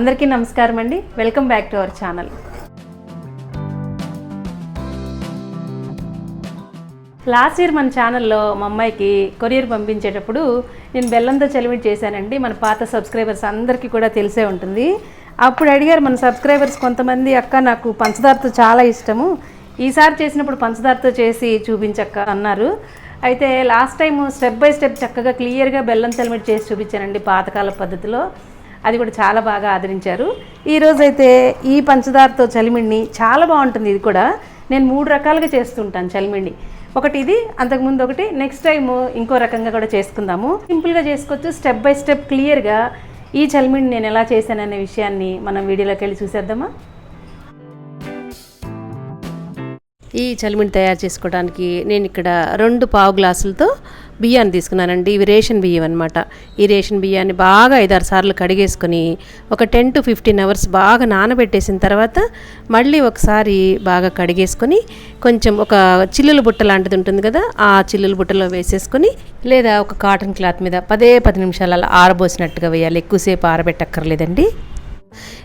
అందరికీ నమస్కారం అండి. Welcome back to our channel last year మన ఛానల్లో మా అమ్మాయికి కొరియర్ పంపించేటప్పుడు నేను బెల్లంతో చెలిమిట్ చేశానండి. మన పాత సబ్స్క్రైబర్స్ అందరికీ కూడా తెలిసే ఉంటుంది. అప్పుడు అడిగారు మన సబ్స్క్రైబర్స్ కొంతమంది అక్క నాకు పంచదారతో చాలా ఇష్టము. ఈసారి చేసినప్పుడు పంచదారతో చేసి చూపించక్క అన్నారు. అయితే last time step by step చక్కగా క్లియర్గా బెల్లం చలిమిడి చేసి చూపించానండి పాతకాల పద్ధతిలో. అది కూడా చాలా బాగా ఆదరించారు. ఈరోజైతే ఈ పంచదారతో చలిమిడిని చాలా బాగుంటుంది ఇది కూడా. నేను మూడు రకాలుగా చేస్తుంటాను చలిమిడి ఒకటి ఇది అంతకుముందు ఒకటి నెక్స్ట్ టైం ఇంకో రకంగా కూడా చేసుకుందాము. సింపుల్గా చేసుకోవచ్చు స్టెప్ బై స్టెప్ క్లియర్గా ఈ చలిమిడిని నేను ఎలా చేశాననే విషయాన్ని మనం వీడియోలోకి వెళ్ళి చూసేద్దామా? ఈ చలిమిడి తయారు చేసుకోవడానికి నేను ఇక్కడ రెండు పావు గ్లాసులతో బియ్యాన్ని తీసుకున్నానండి. ఇవి రేషన్ బియ్యం అనమాట ఈ రేషన్ బియ్యాన్ని బాగా ఐదారు సార్లు కడిగేసుకొని ఒక టెన్ టు ఫిఫ్టీన్ అవర్స్ బాగా నానబెట్టేసిన తర్వాత మళ్ళీ ఒకసారి బాగా కడిగేసుకొని కొంచెం ఒక చిల్లుల బుట్ట లాంటిది ఉంటుంది కదా ఆ చిల్లుల బుట్టలో వేసేసుకొని లేదా ఒక కాటన్ క్లాత్ మీద పదే పది నిమిషాలు అలా ఆరబోసినట్టుగా వేయాలి. ఎక్కువసేపు ఆరబెట్టక్కర్లేదండి.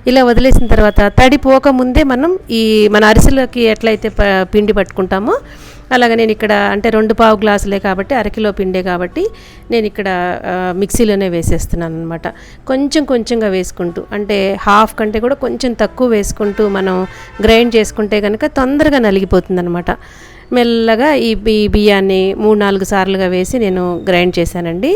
ఇలా వదిలేసిన తర్వాత తడిపోక ముందే మనం ఈ మన అరిసెలకి ఎట్లయితే ప పిండి పట్టుకుంటామో అలాగే నేను ఇక్కడ అంటే రెండు పావు గ్లాసులే కాబట్టి అరకిలో పిండే కాబట్టి నేను ఇక్కడ మిక్సీలోనే వేసేస్తున్నాను అనమాట కొంచెం కొంచెంగా వేసుకుంటూ అంటే హాఫ్ కంటే కూడా కొంచెం తక్కువ వేసుకుంటూ మనం గ్రైండ్ చేసుకుంటే కనుక తొందరగా నలిగిపోతుంది అనమాట మెల్లగా ఈ బియ్యాన్ని మూడు నాలుగు సార్లుగా వేసి నేను గ్రైండ్ చేశానండి.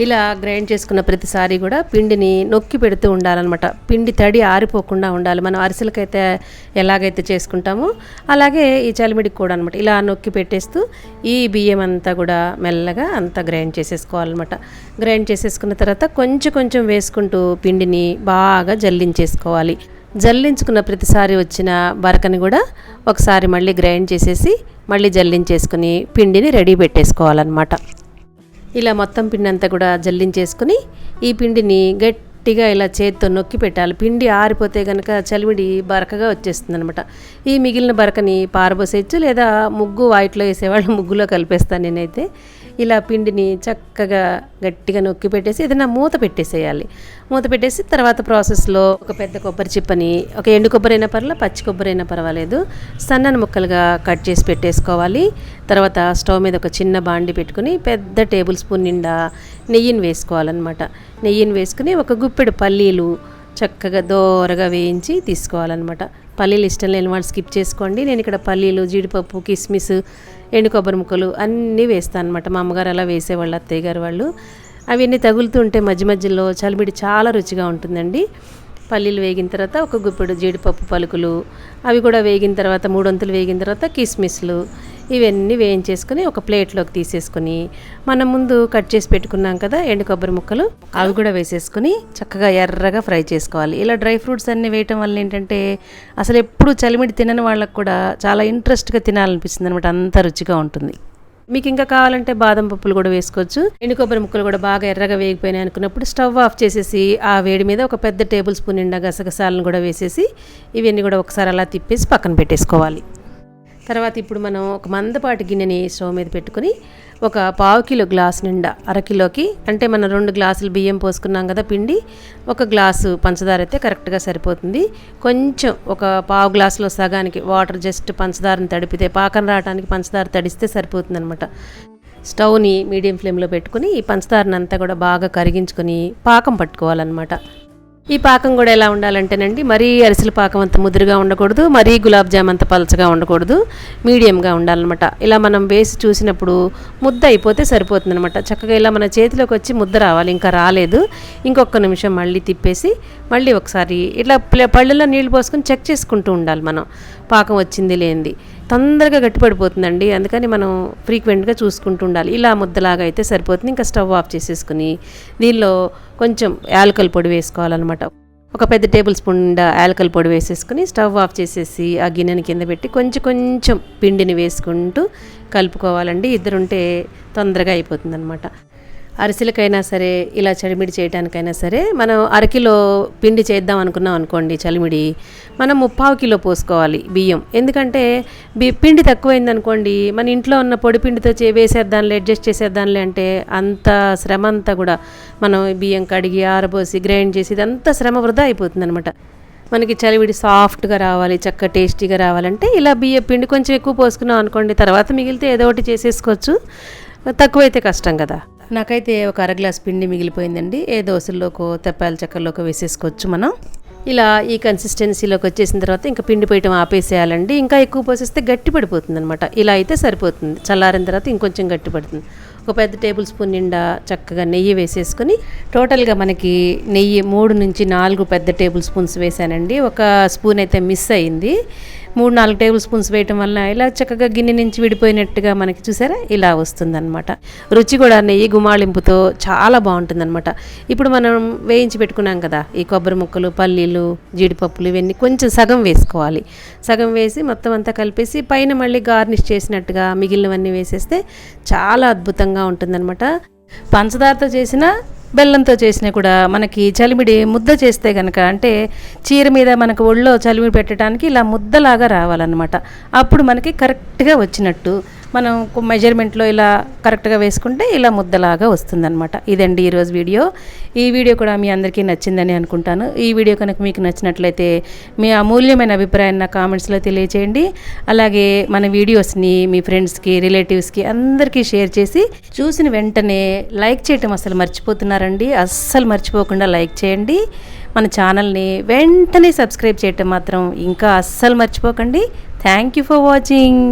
ఇలా గ్రైండ్ చేసుకున్న ప్రతిసారి కూడా పిండిని నొక్కి పెడుతూ ఉండాలన్నమాట. పిండి తడి ఆరిపోకుండా ఉండాలి. మనం అరిసెలకైతే ఎలాగైతే చేసుకుంటామో అలాగే ఈ చలిమిడికి కూడా అనమాట ఇలా నొక్కి పెట్టేస్తూ ఈ బియ్యం అంతా కూడా మెల్లగా అంతా గ్రైండ్ చేసేసుకోవాలన్నమాట. గ్రైండ్ చేసేసుకున్న తర్వాత కొంచెం కొంచెం వేసుకుంటూ పిండిని బాగా జల్లించేసుకోవాలి. జల్లించుకున్న ప్రతిసారి వచ్చిన బరకని కూడా ఒకసారి మళ్ళీ గ్రైండ్ చేసేసి మళ్ళీ జల్లించేసుకుని పిండిని రెడీ పెట్టేసుకోవాలన్నమాట. ఇలా మొత్తం పిండి అంతా కూడా జల్లించేసుకుని ఈ పిండిని గట్టిగా ఇలా చేతితో నొక్కి పెట్టాలి. పిండి ఆరిపోతే కనుక చలిమిడి బరకగా వచ్చేస్తుంది అనమాట ఈ మిగిలిన బరకని పారబోసేయచ్చు లేదా ముగ్గు వాయిట్లో వేసేవాళ్ళు ముగ్గులో కలిపేస్తాను నేనైతే. ఇలా పిండిని చక్కగా గట్టిగా నొక్కి పెట్టేసి ఏదైనా మూత పెట్టేసేయాలి. మూత పెట్టేసి తర్వాత ప్రాసెస్లో ఒక పెద్ద కొబ్బరి చిప్పని ఒక ఎండు కొబ్బరి అయినా పర్వాలేదు పచ్చి కొబ్బరి అయినా పర్వాలేదు సన్నని ముక్కలుగా కట్ చేసి పెట్టేసుకోవాలి. తర్వాత స్టవ్ మీద ఒక చిన్న బాండి పెట్టుకుని పెద్ద టేబుల్ స్పూన్ నిండా నెయ్యిని వేసుకోవాలన్నమాట. నెయ్యిని వేసుకుని ఒక గుప్పెడు పల్లీలు చక్కగా దోరగా వేయించి తీసుకోవాలన్నమాట. పల్లీలు ఇష్టం లేని వాళ్ళు స్కిప్ చేసుకోండి. నేను ఇక్కడ పల్లీలు జీడిపప్పు కిస్మిస్ ఎండు కొబ్బరి ముక్కలు అన్నీ వేస్తాను అనమాట మా అమ్మగారు అలా వేసేవాళ్ళు అత్తయ్య గారు వాళ్ళు. అవన్నీ తగులుతుంటే మధ్య మధ్యలో చలిమిడి చాలా రుచిగా ఉంటుందండి. పల్లీలు వేగిన తర్వాత ఒక గుప్పెడు జీడిపప్పు పలుకులు అవి కూడా వేగిన తర్వాత మూడొంతులు వేగిన తర్వాత కిస్మిస్లు ఇవన్నీ వేయించేసుకుని ఒక ప్లేట్లోకి తీసేసుకుని మనం ముందు కట్ చేసి పెట్టుకున్నాం కదా ఎండు కొబ్బరి ముక్కలు అవి కూడా వేసేసుకుని చక్కగా ఎర్రగా ఫ్రై చేసుకోవాలి. ఇలా డ్రై ఫ్రూట్స్ అన్నీ వేయటం వల్ల ఏంటంటే అసలు ఎప్పుడు చలిమిడి తినని వాళ్ళకు కూడా చాలా ఇంట్రెస్ట్గా తినాలనిపిస్తుంది అనమాట అంత రుచిగా ఉంటుంది. మీకు ఇంకా కావాలంటే బాదం పప్పులు కూడా వేసుకోవచ్చు. ఎండు కొబ్బరి ముక్కలు కూడా బాగా ఎర్రగా వేగిపోయినాయి అనుకున్నప్పుడు స్టవ్ ఆఫ్ చేసేసి ఆ వేడి మీద ఒక పెద్ద టేబుల్ స్పూన్ నిండా గసగసాలను కూడా వేసేసి ఇవన్నీ కూడా ఒకసారి అలా తిప్పేసి పక్కన పెట్టేసుకోవాలి. తర్వాత ఇప్పుడు మనం ఒక మందపాటి గిన్నెని స్టవ్ మీద పెట్టుకుని ఒక పావు కిలో గ్లాస్ నిండా అరకిలోకి అంటే మనం రెండు గ్లాసులు బియ్యం పోసుకున్నాం కదా పిండి ఒక గ్లాసు పంచదార అయితే కరెక్ట్గా సరిపోతుంది. కొంచెం ఒక పావు గ్లాసులో సగానికి వాటర్ జస్ట్ పంచదారని తడిపితే పాకం రావడానికి పంచదార తడిస్తే సరిపోతుంది అనమాట స్టవ్ని మీడియం ఫ్లేమ్లో పెట్టుకుని ఈ పంచదారని అంతా కూడా బాగా కరిగించుకొని పాకం పట్టుకోవాలన్నమాట. ఈ పాకం కూడా ఎలా ఉండాలంటేనండి మరీ అరిసెల పాకం అంత ముదురుగా ఉండకూడదు మరీ గులాబ్ జామ్ అంత పలచగా ఉండకూడదు మీడియంగా ఉండాలన్నమాట. ఇలా మనం వేసి చూసినప్పుడు ముద్ద అయిపోతే సరిపోతుంది అనమాట చక్కగా ఇలా మన చేతిలోకి వచ్చి ముద్ద రావాలి ఇంకా రాలేదు. ఇంకొక నిమిషం మళ్ళీ తిప్పేసి మళ్ళీ ఒకసారి ఇట్లా ప్లే- పళ్ళల్లో నీళ్ళు పోసుకొని చెక్ చేసుకుంటూ ఉండాలి మనం. పాకం వచ్చింది లేనిది. తొందరగా గట్టిపడిపోతుందండి. అందుకని మనం ఫ్రీక్వెంట్గా చూసుకుంటూ ఉండాలి. ఇలా ముద్దలాగా అయితే సరిపోతుంది. ఇంకా స్టవ్ ఆఫ్ చేసేసుకుని దీనిలో కొంచెం యాలకల పొడి వేసుకోవాలన్నమాట. ఒక పెద్ద టేబుల్ స్పూన్ నిండా యాలకల పొడి వేసేసుకుని స్టవ్ ఆఫ్ చేసేసి ఆ గిన్నెని కింద పెట్టి కొంచెం కొంచెం పిండిని వేసుకుంటూ కలుపుకోవాలండి. ఇద్దరుంటే తొందరగా అయిపోతుంది అరిసెలకైనా సరే ఇలా చలిమిడి చేయడానికైనా సరే మనం అరకిలో పిండి చేద్దాం అనుకున్నాం అనుకోండి చలిమిడి మనం ముప్పావు కిలో పోసుకోవాలి బియ్యం. ఎందుకంటే బి పిండి తక్కువైంది అనుకోండి మన ఇంట్లో ఉన్న పొడి పిండితో చే వేసేద్దాంలే అడ్జస్ట్ చేసేద్దాంలే అంటే అంత శ్రమ అంతా కూడా మనం బియ్యం కడిగి ఆరబోసి గ్రైండ్ చేసి ఇదంతా శ్రమ వృధా అయిపోతుంది అనమాట మనకి చలివిడి సాఫ్ట్గా రావాలి చక్క టేస్టీగా రావాలంటే ఇలా బియ్య పిండి కొంచెం ఎక్కువ పోసుకున్నాం అనుకోండి తర్వాత మిగిలితే ఏదో ఒకటి చేసేసుకోవచ్చు. తక్కువైతే కష్టం కదా. నాకైతే ఒక అర గ్లాస్ పిండి మిగిలిపోయిందండి. ఏ దోశల్లోకో తెప్పాల చక్కర్లోకో వేసేసుకోవచ్చు మనం. ఇలా ఈ కన్సిస్టెన్సీలోకి వచ్చేసిన తర్వాత ఇంకా పిండి పోయటం ఆపేసేయాలండి. ఇంకా ఎక్కువ పోసేస్తే గట్టి పడిపోతుంది అనమాట ఇలా అయితే సరిపోతుంది. చల్లారిన తర్వాత ఇంకొంచెం గట్టి పడుతుంది ఒక పెద్ద టేబుల్ స్పూన్ నిండా చక్కగా నెయ్యి వేసేసుకొని టోటల్గా మనకి నెయ్యి మూడు నుంచి నాలుగు పెద్ద టేబుల్ స్పూన్స్ వేసానండి. ఒక స్పూన్ అయితే మిస్ అయింది. మూడు నాలుగు టేబుల్ స్పూన్స్ వేయటం వల్ల ఇలా చక్కగా గిన్నె నుంచి విడిపోయినట్టుగా మనకి చూసారా? ఇలా వస్తుందన్నమాట. రుచి కూడా నెయ్యి గుమాళింపుతో చాలా బాగుంటుందన్నమాట. ఇప్పుడు మనం వేయించి పెట్టుకున్నాం కదా ఈ కొబ్బరి ముక్కలు పల్లీలు జీడిపప్పులు ఇవన్నీ కొంచెం సగం వేసుకోవాలి. సగం వేసి మొత్తం అంతా కలిపేసి పైన మళ్ళీ గార్నిష్ చేసినట్టుగా మిగిలినవన్నీ వేసేస్తే చాలా అద్భుతంగా ఉంటుందన్నమాట. పంచదారతో చేసిన బెల్లంతో చేసినా కూడా మనకి చలిమిడి ముద్ద చేస్తే కనుక అంటే చీర మీద మనకు ఒళ్ళో చలిమిడి పెట్టడానికి ఇలా ముద్దలాగా రావాలన్నమాట. అప్పుడు మనకి కరెక్ట్గా వచ్చినట్టు మనం మెజర్మెంట్లో ఇలా కరెక్ట్గా వేసుకుంటే ఇలా ముద్దలాగా వస్తుందన్నమాట. ఇదండి ఈరోజు వీడియో. ఈ వీడియో కూడా మీ అందరికీ నచ్చిందని అనుకుంటాను. ఈ వీడియో కనుక మీకు నచ్చినట్లయితే మీ అమూల్యమైన అభిప్రాయాన్ని నా కామెంట్స్లో తెలియచేయండి. అలాగే మన వీడియోస్ని మీ ఫ్రెండ్స్కి రిలేటివ్స్కి అందరికీ షేర్ చేసి చూసిన వెంటనే లైక్ చేయటం అసలు మర్చిపోతున్నారండి. అస్సలు మర్చిపోకుండా లైక్ చేయండి. మన ఛానల్ని వెంటనే సబ్స్క్రైబ్ చేయటం మాత్రం ఇంకా అస్సలు మర్చిపోకండి. Thank you for watching.